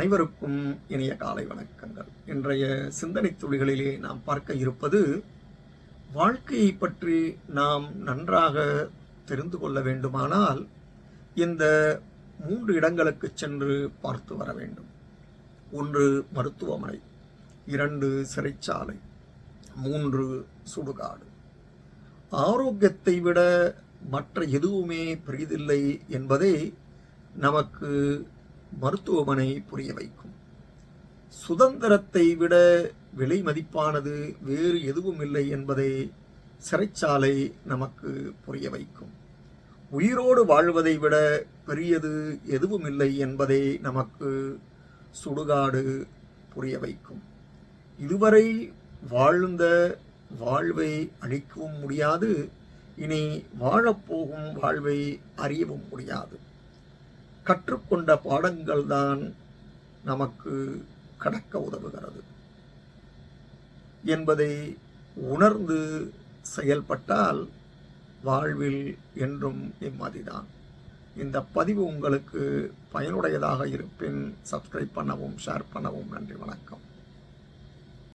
அனைவருக்கும் இனிய காலை வணக்கங்கள். இன்றைய சிந்தனை துளிகளிலே நாம் பார்க்க இருப்பது வாழ்க்கையை பற்றி நாம் நன்றாக தெரிந்து கொள்ள வேண்டுமானால் இந்த மூன்று இடங்களுக்கு சென்று பார்த்து வர வேண்டும். ஒன்று மருத்துவமனை இரண்டு சிறைச்சாலை மூன்று சுடுகாடு. ஆரோக்கியத்தை விட மற்ற எதுவுமே பெரிதில்லை என்பதை நமக்கு மருத்துவமனை புரிய வைக்கும். சுதந்திரத்தை விட விலை மதிப்பானது வேறு எதுவும் இல்லை என்பதை சிறைச்சாலை நமக்கு புரிய வைக்கும். உயிரோடு வாழ்வதை விட பெரியது எதுவும் இல்லை என்பதை நமக்கு சுடுகாடு புரிய வைக்கும். இதுவரை வாழ்ந்த வாழ்வை அழிக்கவும் முடியாது இனி வாழப்போகும் வாழ்வை அறியவும் முடியாது. கற்றுக்கொண்ட பாடங்கள் தான் நமக்கு கடக்க உதவுகிறது. என்பதை உணர்ந்து செயல்பட்டால் வாழ்வில் என்றும் நிம்மதிதான். இந்த பதிவு உங்களுக்கு பயனுடையதாக இருப்பின் சப்ஸ்கிரைப் பண்ணவும் ஷேர் பண்ணவும் நன்றி வணக்கம்.